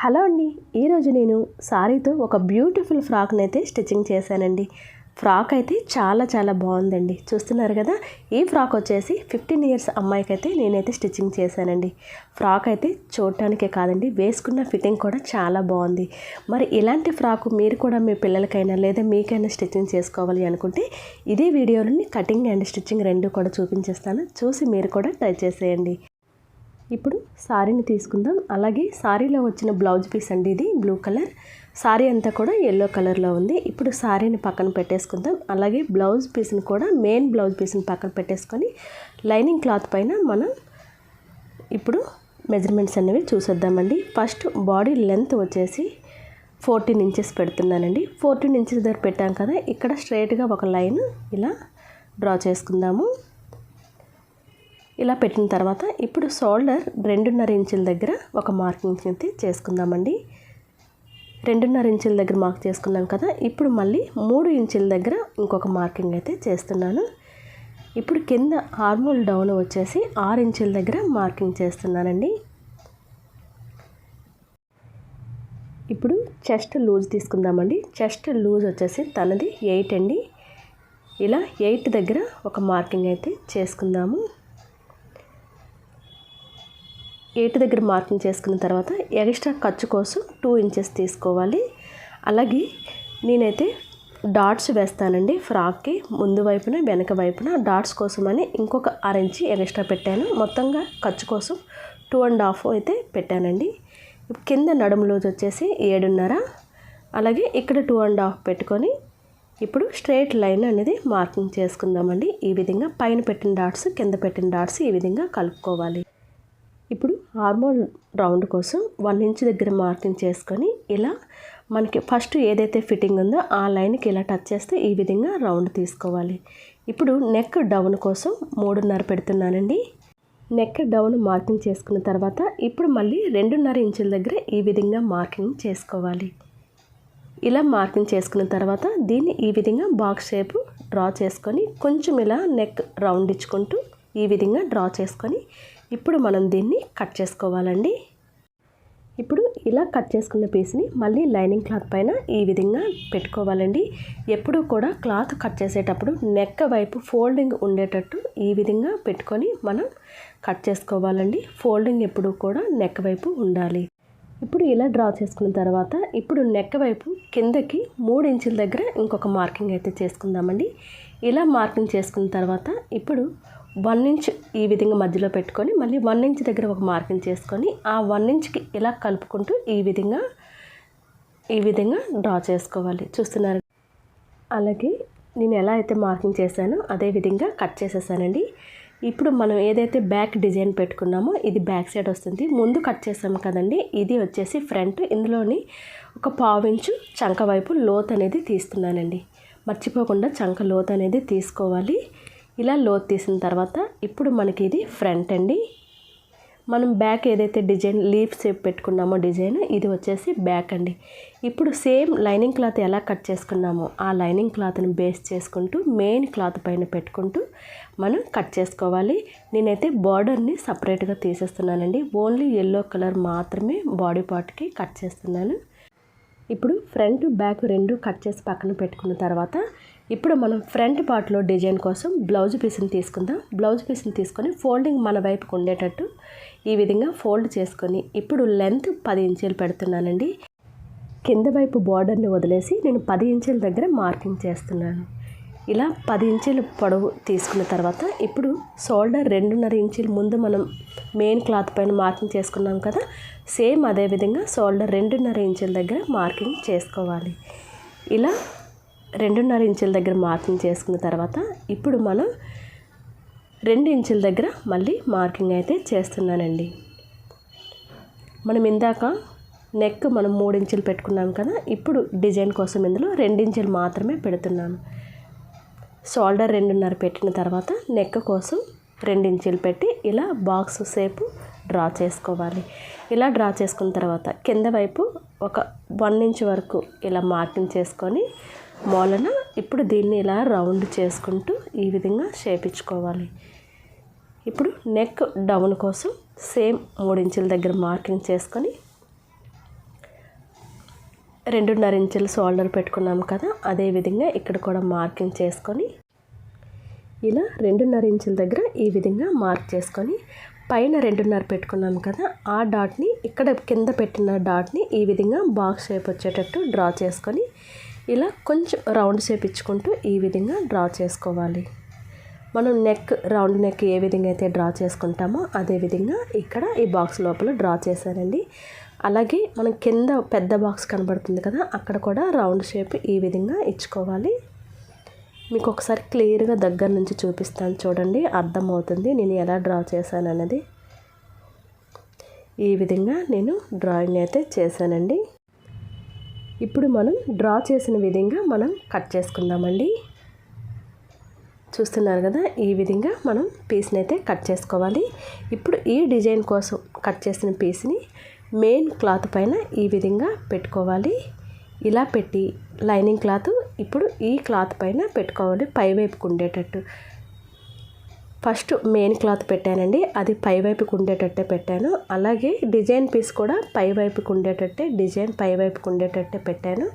Hello అండి. ఈరోజు నేను సారీతో ఒక బ్యూటిఫుల్ ఫ్రాక్ని అయితే స్టిచ్చింగ్ చేశానండి. ఫ్రాక్ అయితే చాలా చాలా బాగుందండి. చూస్తున్నారు కదా ఈ ఫ్రాక్ వచ్చేసి ఫిఫ్టీన్ ఇయర్స్ అమ్మాయికి అయితే నేనైతే స్టిచ్చింగ్ చేశానండి. ఫ్రాక్ అయితే చూడటానికే కాదండి వేసుకున్న ఫిట్టింగ్ కూడా చాలా బాగుంది. మరి ఇలాంటి ఫ్రాక్ మీరు కూడా మీ పిల్లలకైనా లేదా మీకైనా స్టిచ్చింగ్ చేసుకోవాలి అనుకుంటే ఇదే వీడియోలోని కటింగ్ అండ్ స్టిచ్చింగ్ రెండు కూడా చూపించేస్తాను. చూసి మీరు కూడా ట్రై చేసేయండి. ఇప్పుడు సారీని తీసుకుందాం. అలాగే సారీలో వచ్చిన బ్లౌజ్ పీస్ అండి ఇది బ్లూ కలర్. సారీ అంతా కూడా ఎల్లో కలర్లో ఉంది. ఇప్పుడు సారీని పక్కన పెట్టేసుకుందాం. అలాగే బ్లౌజ్ పీస్ని కూడా మెయిన్ బ్లౌజ్ పీస్ని పక్కన పెట్టేసుకొని లైనింగ్ క్లాత్ పైన మనం ఇప్పుడు మెజర్మెంట్స్ అనేవి చూసేద్దామండి. ఫస్ట్ బాడీ లెంత్ వచ్చేసి ఫోర్టీన్ ఇంచెస్ పెడుతున్నానండి. ఫోర్టీన్ ఇంచెస్ దగ్గర పెట్టాం కదా ఇక్కడ స్ట్రైట్గా ఒక లైన్ ఇలా డ్రా చేసుకుందాము. ఇలా పెట్టిన తర్వాత ఇప్పుడు షోల్డర్ రెండున్నర ఇంచుల దగ్గర ఒక మార్కింగ్ అయితే చేసుకుందామండి. రెండున్నర ఇంచుల దగ్గర మార్క్ చేసుకున్నాం కదా ఇప్పుడు మళ్ళీ మూడు ఇంచుల దగ్గర ఇంకొక మార్కింగ్ అయితే చేస్తున్నాను. ఇప్పుడు కింద హార్మోల్ డౌన్ వచ్చేసి ఆరు ఇంచుల దగ్గర మార్కింగ్ చేస్తున్నానండి. ఇప్పుడు చెస్ట్ లూజ్ తీసుకుందామండి. చెస్ట్ లూజ్ వచ్చేసి తనది ఎయిట్ అండి. ఇలా ఎయిట్ దగ్గర ఒక మార్కింగ్ అయితే చేసుకుందాము. ఎయిట్ దగ్గర మార్కింగ్ చేసుకున్న తర్వాత ఎక్స్ట్రా ఖర్చు కోసం టూ ఇంచెస్ తీసుకోవాలి. అలాగే నేనైతే డాట్స్ వేస్తానండి ఫ్రాక్కి ముందు వైపున వెనక వైపున డాట్స్ కోసమని ఇంకొక ఇంచి ఎక్స్ట్రా పెట్టాను. మొత్తంగా ఖర్చు కోసం టూ అండ్ హాఫ్ అయితే పెట్టానండి. కింద నడుము లోజు వచ్చేసి ఏడున్నర. అలాగే ఇక్కడ టూ అండ్ హాఫ్ పెట్టుకొని ఇప్పుడు స్ట్రైట్ లైన్ అనేది మార్కింగ్ చేసుకుందామండి. ఈ విధంగా పైన పెట్టిన డాట్స్ కింద పెట్టిన డాట్స్ ఈ విధంగా కలుపుకోవాలి. ఇప్పుడు రౌండ్ కోసం వన్ ఇంచ్ దగ్గర మార్కింగ్ చేసుకొని ఇలా మనకి ఫస్ట్ ఏదైతే ఫిట్టింగ్ ఉందో ఆ లైన్కి ఇలా టచ్ చేస్తే ఈ విధంగా రౌండ్ తీసుకోవాలి. ఇప్పుడు నెక్ డౌన్ కోసం మూడున్నర పెడుతున్నానండి. నెక్ డౌన్ మార్కింగ్ చేసుకున్న తర్వాత ఇప్పుడు మళ్ళీ రెండున్నర ఇంచుల దగ్గర ఈ విధంగా మార్కింగ్ చేసుకోవాలి. ఇలా మార్కింగ్ చేసుకున్న తర్వాత దీన్ని ఈ విధంగా బాక్స్ షేప్ డ్రా చేసుకొని కొంచెం ఇలా నెక్ రౌండ్ ఇచ్చుకుంటూ ఈ విధంగా డ్రా చేసుకొని ఇప్పుడు మనం దీన్ని కట్ చేసుకోవాలండి. ఇప్పుడు ఇలా కట్ చేసుకున్న పీస్ని మళ్ళీ లైనింగ్ క్లాత్ పైన ఈ విధంగా పెట్టుకోవాలండి. ఎప్పుడూ కూడా క్లాత్ కట్ చేసేటప్పుడు నెక్క వైపు ఫోల్డింగ్ ఉండేటట్టు ఈ విధంగా పెట్టుకొని మనం కట్ చేసుకోవాలండి. ఫోల్డింగ్ ఎప్పుడూ కూడా నెక్ వైపు ఉండాలి. ఇప్పుడు ఇలా డ్రా చేసుకున్న తర్వాత ఇప్పుడు నెక్క వైపు కిందకి మూడు ఇంచుల దగ్గర ఇంకొక మార్కింగ్ అయితే చేసుకుందామండి. ఇలా మార్కింగ్ చేసుకున్న తర్వాత ఇప్పుడు వన్ ఇంచ్ ఈ విధంగా మధ్యలో పెట్టుకొని మళ్ళీ వన్ ఇంచ్ దగ్గర ఒక మార్కింగ్ చేసుకొని ఆ వన్ ఇంచ్కి ఇలా కలుపుకుంటూ ఈ విధంగా ఈ విధంగా డ్రా చేసుకోవాలి. చూస్తున్నారు అలాగే నేను ఎలా అయితే మార్కింగ్ చేశానో అదే విధంగా కట్ చేసేసానండి. ఇప్పుడు మనం ఏదైతే బ్యాక్ డిజైన్ పెట్టుకున్నామో ఇది బ్యాక్ సైడ్ వస్తుంది. ముందు కట్ చేసాము కదండి ఇది వచ్చేసి ఫ్రంట్. ఇందులోని ఒక పావించు చంక వైపు లోత్ అనేది తీస్తున్నానండి. మర్చిపోకుండా చంక లోత్ అనేది తీసుకోవాలి. ఇలా లోత్ తీసిన తర్వాత ఇప్పుడు మనకి ఇది ఫ్రంట్ అండి. మనం బ్యాక్ ఏదైతే డిజైన్ లీఫ్ షేప్ పెట్టుకున్నామో డిజైన్ ఇది వచ్చేసి బ్యాక్ అండి. ఇప్పుడు సేమ్ లైనింగ్ క్లాత్ ఎలా కట్ చేసుకున్నామో ఆ లైనింగ్ క్లాత్ని బేస్ చేసుకుంటూ మెయిన్ క్లాత్ పైన పెట్టుకుంటూ మనం కట్ చేసుకోవాలి. నేనైతే బార్డర్ని సపరేట్గా తీసేస్తున్నానండి. ఓన్లీ ఎల్లో కలర్ మాత్రమే బాడీ పార్ట్కి కట్ చేస్తున్నాను. ఇప్పుడు ఫ్రంట్ బ్యాక్ రెండు కట్ చేసి పక్కన పెట్టుకున్న తర్వాత ఇప్పుడు మనం ఫ్రంట్ పార్ట్లో డిజైన్ కోసం బ్లౌజ్ పీస్ని తీసుకుందాం. బ్లౌజ్ పీస్ని తీసుకొని ఫోల్డింగ్ మన వైపుకు ఉండేటట్టు ఈ విధంగా ఫోల్డ్ చేసుకొని ఇప్పుడు లెంత్ పది ఇంచులు పెడుతున్నానండి. కింద వైపు బార్డర్ని వదిలేసి నేను పది ఇంచుల దగ్గర మార్కింగ్ చేస్తున్నాను. ఇలా పది ఇంచుల పొడవు తీసుకున్న తర్వాత ఇప్పుడు షోల్డర్ రెండున్నర ఇంచుల ముందు మనం మెయిన్ క్లాత్ పైన మార్కింగ్ చేసుకున్నాం కదా సేమ్ అదే విధంగా షోల్డర్ రెండున్నర ఇంచుల దగ్గర మార్కింగ్ చేసుకోవాలి. ఇలా రెండున్నర ఇంచుల దగ్గర మార్కింగ్ చేసుకున్న తర్వాత ఇప్పుడు మనం రెండు ఇంచుల దగ్గర మళ్ళీ మార్కింగ్ అయితే చేస్తున్నానండి. మనం ఇందాక నెక్ మనం మూడు ఇంచులు పెట్టుకున్నాం కదా ఇప్పుడు డిజైన్ కోసం ఇందులో ఇంచులు మాత్రమే పెడుతున్నాను షోల్డర్ రెండున్నర పెట్టిన తర్వాత నెక్ కోసం ఇంచులు పెట్టి ఇలా బాక్స్ సేపు డ్రా చేసుకోవాలి. ఇలా డ్రా చేసుకున్న తర్వాత కింద వైపు ఒక వన్ ఇంచ్ వరకు ఇలా మార్కింగ్ చేసుకొని మూలన ఇప్పుడు దీన్ని ఇలా రౌండ్ చేసుకుంటూ ఈ విధంగా షేప్ ఇచ్చుకోవాలి ఇప్పుడు నెక్ డౌన్ కోసం సేమ్ మూడించుల దగ్గర మార్కింగ్ చేసుకొని రెండున్నర ఇంచులు షోల్డర్ పెట్టుకున్నాం కదా అదే విధంగా ఇక్కడ కూడా మార్కింగ్ చేసుకొని ఇలా రెండున్నర ఇంచుల దగ్గర ఈ విధంగా మార్క్ చేసుకొని పైన రెండున్నర పెట్టుకున్నాం కదా ఆ డాట్ని ఇక్కడ కింద పెట్టిన డాట్ని ఈ విధంగా బాక్స్ షేప్ వచ్చేటట్టు డ్రా చేసుకొని ఇలా కొంచెం రౌండ్ షేప్ ఇచ్చుకుంటూ ఈ విధంగా డ్రా చేసుకోవాలి. మనం నెక్ రౌండ్ నెక్ ఏ విధంగా అయితే డ్రా చేసుకుంటామో అదే విధంగా ఇక్కడ ఈ బాక్స్ లోపల డ్రా చేశానండి. అలాగే మనం కింద పెద్ద బాక్స్ కనబడుతుంది కదా అక్కడ కూడా రౌండ్ షేప్ ఈ విధంగా ఇచ్చుకోవాలి. మీకు ఒకసారి క్లియర్గా దగ్గర నుంచి చూపిస్తాను చూడండి అర్థమవుతుంది నేను ఎలా డ్రా చేశాను అన్నది ఈ విధంగా నేను డ్రాయింగ్ అయితే చేశానండి. ఇప్పుడు మనం డ్రా చేసిన విధంగా మనం కట్ చేసుకుందామండి. చూస్తున్నారు కదా ఈ విధంగా మనం పీస్ని అయితే కట్ చేసుకోవాలి. ఇప్పుడు ఈ డిజైన్ కోసం కట్ చేసిన పీస్ని మెయిన్ క్లాత్ పైన ఈ విధంగా పెట్టుకోవాలి. ఇలా పెట్టి లైనింగ్ క్లాత్ ఇప్పుడు ఈ క్లాత్ పైన పెట్టుకోవాలి పైవైపుకు ఉండేటట్టు. ఫస్ట్ మెయిన్ క్లాత్ పెట్టానండి. అది పైవైపుకు ఉండేటట్టే పెట్టాను. అలాగే డిజైన్ పీస్ కూడా పైవైపుకు ఉండేటట్టే డిజైన్ పైవైపుకు ఉండేటట్టే పెట్టాను.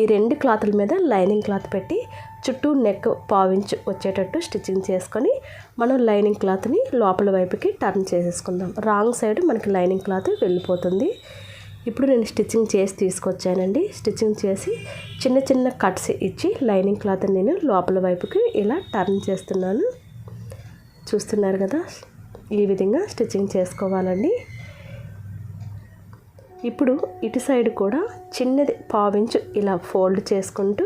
ఈ రెండు క్లాతుల మీద లైనింగ్ క్లాత్ పెట్టి చుట్టూ నెక్ పావించు వచ్చేటట్టు స్టిచ్చింగ్ చేసుకొని మనం లైనింగ్ క్లాత్ని లోపల వైపుకి టర్న్ చేసేసుకుందాం. రాంగ్ సైడ్ మనకి లైనింగ్ క్లాత్ వెళ్ళిపోతుంది. ఇప్పుడు నేను స్టిచ్చింగ్ చేసి తీసుకొచ్చానండి. స్టిచ్చింగ్ చేసి చిన్న చిన్న కట్స్ ఇచ్చి లైనింగ్ క్లాత్ నేను లోపల వైపుకి ఇలా టర్న్ చేస్తున్నాను. చూస్తున్నారు కదా? ఈ విధంగా స్టిచ్చింగ్ చేసుకోవాలండి. ఇప్పుడు ఇటు సైడ్ కూడా చిన్నది పావించు ఇలా ఫోల్డ్ చేసుకుంటూ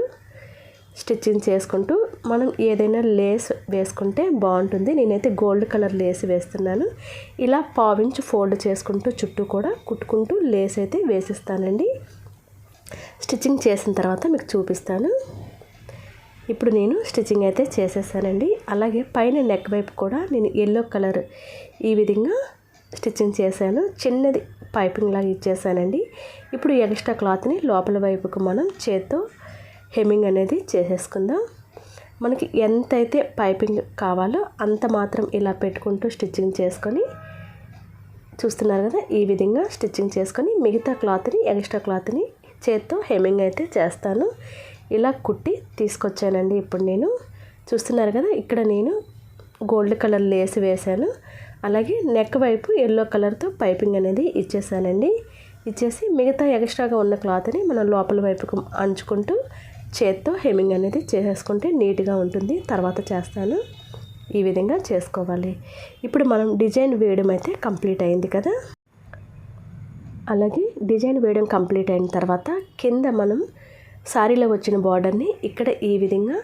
స్టిచ్చింగ్ చేసుకుంటూ మనం ఏదైనా లేస్ వేసుకుంటే బాగుంటుంది. నేనైతే గోల్డ్ కలర్ లేస్ వేస్తున్నాను. ఇలా పావించు ఫోల్డ్ చేసుకుంటూ చుట్టూ కూడా కుట్టుకుంటూ లేస్ అయితే వేసిస్తానండి. స్టిచ్చింగ్ చేసిన తర్వాత మీకు చూపిస్తాను. ఇప్పుడు నేను స్టిచ్చింగ్ అయితే చేసేసానండి. అలాగే పైన నెక్ వైపు కూడా నేను ఎల్లో కలర్ ఈ విధంగా స్టిచ్చింగ్ చేశాను. చిన్నది పైపింగ్ లాగా ఇచ్చేసానండి. ఇప్పుడు ఎక్స్ట్రా క్లాత్ని లోపల వైపుకు మనం చేత్తో హెమ్మింగ్ అనేది చేసేసుకుందాం. మనకి ఎంతైతే పైపింగ్ కావాలో అంత మాత్రం ఇలా పెట్టుకుంటూ స్టిచ్చింగ్ చేసుకొని చూస్తున్నారు కదా ఈ విధంగా స్టిచ్చింగ్ చేసుకొని మిగతా క్లాత్ని ఎక్స్ట్రా క్లాత్ని చేత్తో హెమ్మింగ్ అయితే చేస్తాను. ఇలా కుట్టి తీసుకొచ్చానండి. ఇప్పుడు నేను చూస్తున్నారు కదా ఇక్కడ నేను గోల్డ్ కలర్ లేస్ వేశాను. అలాగే నెక్ వైపు ఎల్లో కలర్తో పైపింగ్ అనేది ఇచ్చేసానండి. ఇచ్చేసి మిగతా ఎక్స్ట్రాగా ఉన్న క్లాత్ని మనం లోపల వైపుకు అంచుకుంటూ చేత్తో హెమ్మింగ్ అనేది చేసేసుకుంటే నీట్గా ఉంటుంది. తర్వాత చేస్తాను. ఈ విధంగా చేసుకోవాలి. ఇప్పుడు మనం డిజైన్ వేయడం అయితే కంప్లీట్ అయింది కదా. అలాగే డిజైన్ వేయడం కంప్లీట్ అయిన తర్వాత కింద మనం శారీలో వచ్చిన బార్డర్ని ఇక్కడ ఈ విధంగా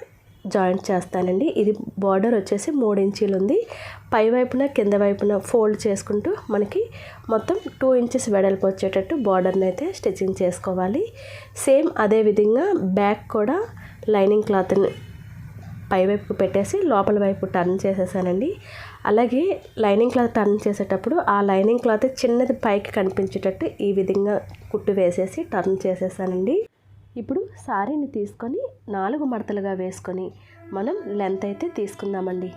జాయింట్ చేస్తానండి. ఇది బార్డర్ వచ్చేసి మూడు ఇంచీలు ఉంది. పై వైపున కింద వైపున ఫోల్డ్ చేసుకుంటూ మనకి మొత్తం టూ ఇంచెస్ వెడల్పు వచ్చేటట్టు బార్డర్ని అయితే స్టిచ్చింగ్ చేసుకోవాలి. సేమ్ అదే విధంగా బ్యాక్ కూడా లైనింగ్ క్లాత్ని పైవైపు పెట్టేసి లోపల వైపు టర్న్ చేసేసానండి. అలాగే లైనింగ్ క్లాత్ టర్న్ చేసేటప్పుడు ఆ లైనింగ్ క్లాత్ చిన్నది పైకి కనిపించేటట్టు ఈ విధంగా కుట్టు వేసేసి టర్న్ చేసేసానండి. ఇప్పుడు శారీని తీసుకొని నాలుగు మడతలుగా వేసుకొని మనం లెంత్ అయితే తీసుకుందామండి.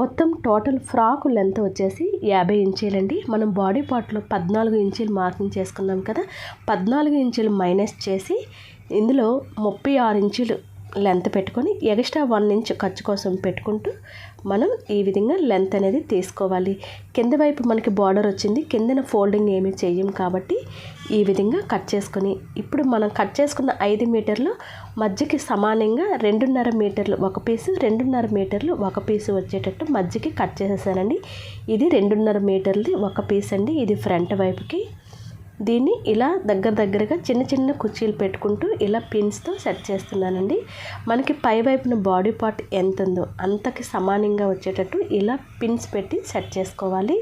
మొత్తం టోటల్ ఫ్రాక్ లెంత్ వచ్చేసి యాభై ఇంచీలండి మనం బాడీ పార్ట్లో పద్నాలుగు ఇంచీలు మార్కింగ్ చేసుకున్నాం కదా పద్నాలుగు ఇంచులు మైనస్ చేసి ఇందులో ముప్పై ఆరు ఇంచులు లెంత్ పెట్టుకొని ఎక్స్ట్రా వన్ ఇంచ్ ఖర్చు కోసం పెట్టుకుంటూ మనం ఈ విధంగా లెంత్ అనేది తీసుకోవాలి. కింద వైపు మనకి బార్డర్ వచ్చింది. కిందన ఫోల్డింగ్ ఏమీ చేయం కాబట్టి ఈ విధంగా కట్ చేసుకొని ఇప్పుడు మనం కట్ చేసుకున్న ఐదు మీటర్లు మధ్యకి సమానంగా రెండున్నర మీటర్లు ఒక పీసు రెండున్నర మీటర్లు ఒక పీసు వచ్చేటట్టు మధ్యకి కట్ చేసేసానండి. ఇది రెండున్నర మీటర్లది ఒక పీస్ అండి ఇది ఫ్రంట్ వైపుకి దీన్ని ఇలా దగ్గర దగ్గరగా చిన్న చిన్న కుర్చీలు పెట్టుకుంటూ ఇలా పిన్స్తో సెట్ చేస్తున్నానండి. మనకి పై వైపున బాడీ పార్ట్ ఎంత ఉందో అంతకి సమానంగా వచ్చేటట్టు ఇలా పిన్స్ పెట్టి సెట్ చేసుకోవాలి.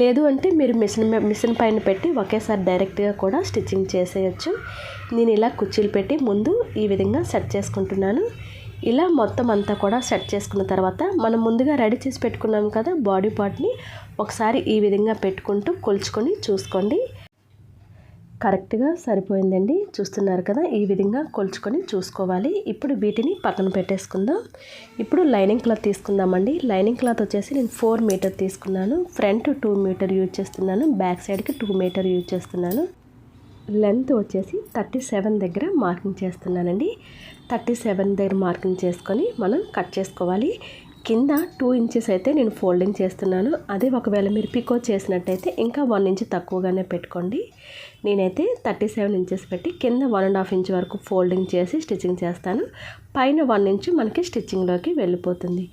లేదు అంటే మీరు మిషన్ మిషన్ పైన పెట్టి ఒకేసారి డైరెక్ట్గా కూడా స్టిచ్చింగ్ చేసేయచ్చు. నేను ఇలా కుర్చీలు పెట్టి ముందు ఈ విధంగా సెట్ చేసుకుంటున్నాను. ఇలా మొత్తం అంతా కూడా సెట్ చేసుకున్న తర్వాత మనం ముందుగా రెడీ చేసి పెట్టుకున్నాం కదా బాడీ పార్ట్ని ఒకసారి ఈ విధంగా పెట్టుకుంటూ కొలుచుకొని చూసుకోండి. కరెక్ట్గా సరిపోయిందండి. చూస్తున్నారు కదా ఈ విధంగా కొలుచుకొని చూసుకోవాలి. ఇప్పుడు వీటిని పక్కన పెట్టేసుకుందాం. ఇప్పుడు లైనింగ్ క్లాత్ తీసుకుందామండి. లైనింగ్ క్లాత్ వచ్చేసి నేను ఫోర్ మీటర్ తీసుకున్నాను. ఫ్రంట్ టూ మీటర్ యూజ్ చేస్తున్నాను. బ్యాక్ సైడ్కి టూ మీటర్ యూజ్ చేస్తున్నాను. లెంత్ వచ్చేసి థర్టీ సెవెన్ దగ్గర మార్కింగ్ చేస్తున్నానండి. థర్టీ సెవెన్ దగ్గర మార్కింగ్ చేసుకొని మనం కట్ చేసుకోవాలి. కింద టూ ఇంచెస్ అయితే నేను ఫోల్డింగ్ చేస్తున్నాను. అదే ఒకవేళ మీరు పికో చేసినట్టయితే ఇంకా వన్ ఇంచ్ తక్కువగానే పెట్టుకోండి. నేనైతే థర్టీ సెవెన్ ఇంచెస్ పెట్టి కింద వన్ అండ్ హాఫ్ ఇంచ్ వరకు ఫోల్డింగ్ చేసి స్టిచ్చింగ్ చేస్తాను. పైన వన్ ఇంచ్ మనకి స్టిచ్చింగ్లోకి వెళ్ళిపోతుంది.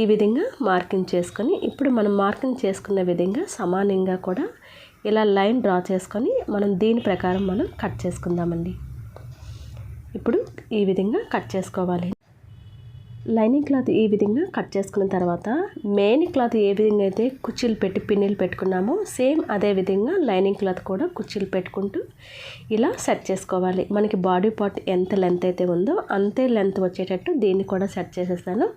ఈ విధంగా మార్కింగ్ చేసుకొని ఇప్పుడు మనం మార్కింగ్ చేసుకున్న విధంగా సమానంగా కూడా ఇలా లైన్ డ్రా చేసుకొని మనం దీని ప్రకారం మనం కట్ చేసుకుందామండి. ఇప్పుడు ఈ విధంగా కట్ చేసుకోవాలి. లైనింగ్ క్లాత్ ఈ విధంగా కట్ చేసుకున్న తర్వాత మెయిన్ క్లాత్ ఏ విధంగా అయితే కుర్చీలు పెట్టి పిన్నిలు పెట్టుకున్నామో సేమ్ అదే విధంగా లైనింగ్ క్లాత్ కూడా కుర్చీలు పెట్టుకుంటూ ఇలా సెట్ చేసుకోవాలి. మనకి బాడీ పార్ట్ ఎంత లెంత్ అయితే ఉందో అంతే లెంత్ వచ్చేటట్టు దీన్ని కూడా సెట్ చేసేస్తాను.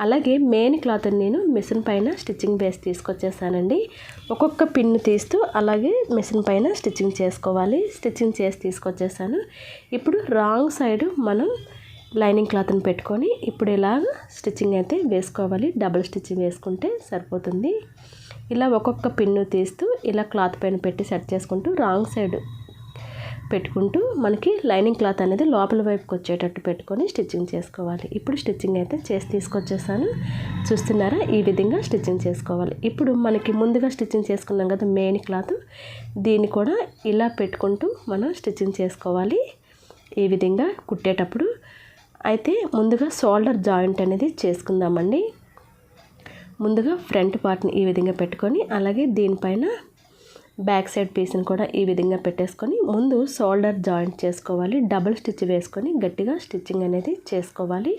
అలాగే మెయిన్ క్లాత్ నేను మిషన్ పైన స్టిచ్చింగ్ బేస్ తీసుకొచ్చేసానండి ఒక్కొక్క పిన్ తీస్తూ అలాగే మిషన్ పైన స్టిచ్చింగ్ చేసుకోవాలి. స్టిచ్చింగ్ చేసి తీసుకొచ్చేసాను ఇప్పుడు రాంగ్ సైడ్ మనం లైనింగ్ క్లాత్ని పెట్టుకొని ఇప్పుడు ఇలాగ స్టిచ్చింగ్ అయితే వేసుకోవాలి. డబుల్ స్టిచ్చింగ్ వేసుకుంటే సరిపోతుంది. ఇలా ఒక్కొక్క పిన్ను తీస్తూ ఇలా క్లాత్ పైన పెట్టి సెట్ చేసుకుంటూ రాంగ్ సైడ్ పెట్టుకుంటూ మనకి లైనింగ్ క్లాత్ అనేది లోపల వైపుకి వచ్చేటట్టు పెట్టుకొని స్టిచ్చింగ్ చేసుకోవాలి. ఇప్పుడు స్టిచ్చింగ్ అయితే చేసి తీసుకొచ్చేసాను. చూస్తున్నారా? ఈ విధంగా స్టిచ్చింగ్ చేసుకోవాలి. ఇప్పుడు మనకి ముందుగా స్టిచ్చింగ్ చేసుకున్నాం కదా మెయిన్ క్లాత్. దీన్ని కూడా ఇలా పెట్టుకుంటూ మనం స్టిచ్చింగ్ చేసుకోవాలి. ఈ విధంగా కుట్టేటప్పుడు అయితే ముందుగా షోల్డర్ జాయింట్ అనేది చేసుకుందామండి. ముందుగా ఫ్రంట్ పార్ట్ని ఈ విధంగా పెట్టుకొని అలాగే దీనిపైన బ్యాక్ సైడ్ పీస్ని కూడా ఈ విధంగా పెట్టేసుకొని ముందు షోల్డర్ జాయింట్ చేసుకోవాలి. డబుల్ స్టిచ్ వేసుకొని గట్టిగా స్టిచ్చింగ్ అనేది చేసుకోవాలి.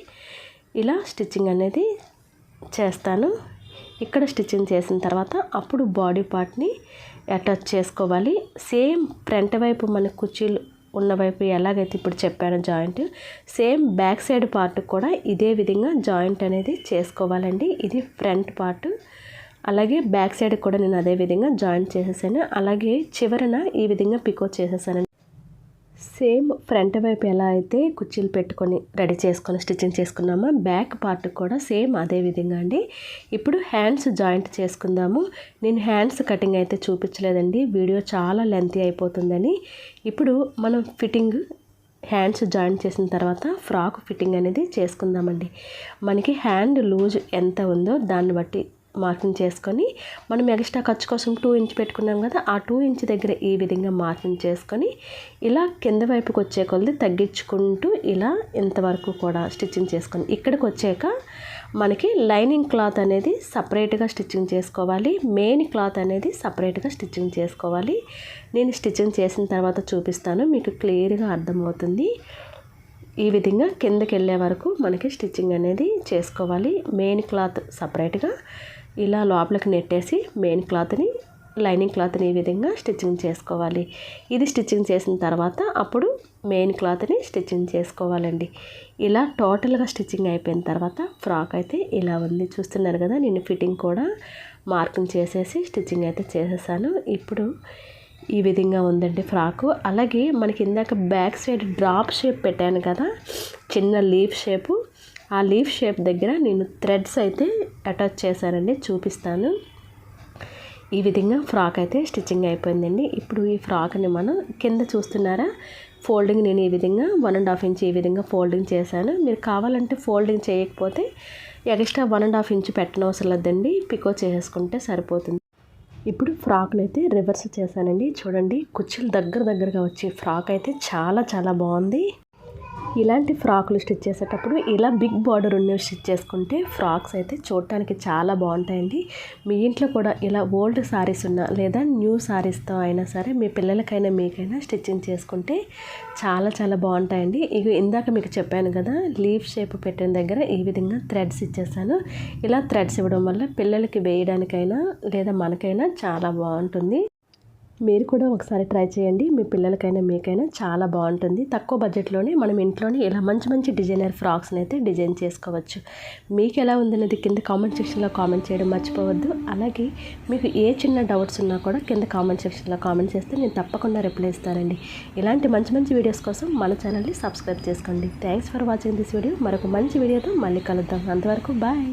ఇలా స్టిచ్చింగ్ అనేది చేస్తాను. ఇక్కడ స్టిచ్చింగ్ చేసిన తర్వాత అప్పుడు బాడీ పార్ట్ని అటాచ్ చేసుకోవాలి. సేమ్ ఫ్రంట్ వైపు మన కుర్చీలు ఉన్న వైపు ఎలాగైతే ఇప్పుడు చెప్పాను joint same back side part కూడా ఇదే విధంగా జాయింట్ అనేది చేసుకోవాలండి. ఇది ఫ్రంట్ పార్ట్. అలాగే బ్యాక్ సైడ్ కూడా నేను అదే విధంగా జాయింట్ చేసేసాను. అలాగే చివరన ఈ విధంగా పికో చేసేసాను సేమ్ ఫ్రంట్ వైపు ఎలా అయితే కుర్చీలు పెట్టుకొని రెడీ చేసుకొని స్టిచ్చింగ్ చేసుకున్నామో బ్యాక్ పార్ట్ కూడా సేమ్ అదే విధంగా అండి. ఇప్పుడు హ్యాండ్స్ జాయింట్ చేసుకుందాము. నేను హ్యాండ్స్ కటింగ్ అయితే చూపించలేదండి. వీడియో చాలా లెంతీ అయిపోతుందని. ఇప్పుడు మనం ఫిట్టింగ్ హ్యాండ్స్ జాయింట్ చేసిన తర్వాత ఫ్రాక్ ఫిట్టింగ్ అనేది చేసుకుందామండి. మనకి హ్యాండ్ లూజ్ ఎంత ఉందో దాన్ని బట్టి మార్కింగ్ చేసుకొని మనం ఎక్స్ట్రా ఖర్చు కోసం టూ ఇంచ్ పెట్టుకున్నాం కదా ఆ టూ ఇంచ్ దగ్గర ఈ విధంగా మార్కింగ్ చేసుకొని ఇలా కింద వైపుకి వచ్చే కొలది తగ్గించుకుంటూ ఇలా ఇంతవరకు కూడా స్టిచ్చింగ్ చేసుకొని ఇక్కడికి వచ్చాక మనకి లైనింగ్ క్లాత్ అనేది సపరేట్గా స్టిచ్చింగ్ చేసుకోవాలి. మెయిన్ క్లాత్ అనేది సపరేట్గా స్టిచ్చింగ్ చేసుకోవాలి. నేను స్టిచ్చింగ్ చేసిన తర్వాత చూపిస్తాను మీకు క్లియర్గా అర్థమవుతుంది. ఈ విధంగా కిందకి వెళ్ళే వరకు మనకి స్టిచ్చింగ్ అనేది చేసుకోవాలి. మెయిన్ క్లాత్ సపరేట్గా ఇలా లోపలికి నెట్టేసి మెయిన్ క్లాత్ని లైనింగ్ క్లాత్ని ఈ విధంగా స్టిచ్చింగ్ చేసుకోవాలి. ఇది స్టిచ్చింగ్ చేసిన తర్వాత అప్పుడు మెయిన్ క్లాత్ని స్టిచ్చింగ్ చేసుకోవాలండి. ఇలా టోటల్గా స్టిచ్చింగ్ అయిపోయిన తర్వాత ఫ్రాక్ అయితే ఇలా ఉంది. చూస్తున్నారు కదా నేను ఫిట్టింగ్ కూడా మార్కింగ్ చేసేసి స్టిచ్చింగ్ అయితే చేసేసాను. ఇప్పుడు ఈ విధంగా ఉందండి ఫ్రాకు. అలాగే మనకి ఇందాక బ్యాక్ సైడ్ డ్రాప్ షేప్ పెట్టాను కదా చిన్న లీఫ్ షేపు. ఆ లీఫ్ షేప్ దగ్గర నేను థ్రెడ్స్ అయితే అటాచ్ చేశానండి చూపిస్తాను. ఈ విధంగా ఫ్రాక్ అయితే స్టిచ్చింగ్ అయిపోయిందండి. ఇప్పుడు ఈ ఫ్రాక్ని మనం కింద చూస్తున్నారా? ఫోల్డింగ్ నేను ఈ విధంగా వన్ అండ్ హాఫ్ ఇంచ్ ఈ విధంగా ఫోల్డింగ్ చేశాను. మీరు కావాలంటే ఫోల్డింగ్ చేయకపోతే extra one and half inch పెట్టనవసరం లేదండి. పికో చేసేసుకుంటే సరిపోతుంది. ఇప్పుడు ఫ్రాక్ని అయితే రివర్స్ చేశానండి. చూడండి కుర్చీలు దగ్గర దగ్గరగా వచ్చి ఫ్రాక్ అయితే చాలా చాలా బాగుంది. ఇలాంటి ఫ్రాక్లు స్టిచ్ చేసేటప్పుడు ఇలా బిగ్ బార్డర్ ఉన్నవి స్టిచ్ చేసుకుంటే ఫ్రాక్స్ అయితే చూడటానికి చాలా బాగుంటాయండి. మీ ఇంట్లో కూడా ఇలా ఓల్డ్ శారీస్ ఉన్న లేదా న్యూ శారీస్తో అయినా సరే మీ పిల్లలకైనా మీకైనా స్టిచ్చింగ్ చేసుకుంటే చాలా చాలా బాగుంటాయండి. ఇక ఇందాక మీకు చెప్పాను కదా లీఫ్ షేప్ పెట్టిన దగ్గర ఈ విధంగా థ్రెడ్స్ ఇచ్చేసాను. ఇలా థ్రెడ్స్ ఇవ్వడం వల్ల పిల్లలకి వేయడానికైనా లేదా మనకైనా చాలా బాగుంటుంది. మీరు కూడా ఒకసారి ట్రై చేయండి. మీ పిల్లలకైనా మీకైనా చాలా బాగుంటుంది. తక్కువ బడ్జెట్లోనే మనం ఇంట్లోనే ఇలా మంచి మంచి డిజైనర్ ఫ్రాక్స్ని అయితే డిజైన్ చేసుకోవచ్చు. మీకు ఎలా ఉందనేది కింద కామెంట్ సెక్షన్లో కామెంట్ చేయడం మర్చిపోవద్దు. అలాగే మీకు ఏ చిన్న డౌట్స్ ఉన్నా కూడా కింద కామెంట్ సెక్షన్లో కామెంట్ చేస్తే నేను తప్పకుండా రిప్లై ఇస్తానండి. ఇలాంటి మంచి మంచి వీడియోస్ కోసం మన ఛానల్ని సబ్స్క్రైబ్ చేసుకోండి. Thanks for watching this video. మరొక మంచి వీడియోతో మళ్ళీ కలుద్దాం. అంతవరకు బాయ్.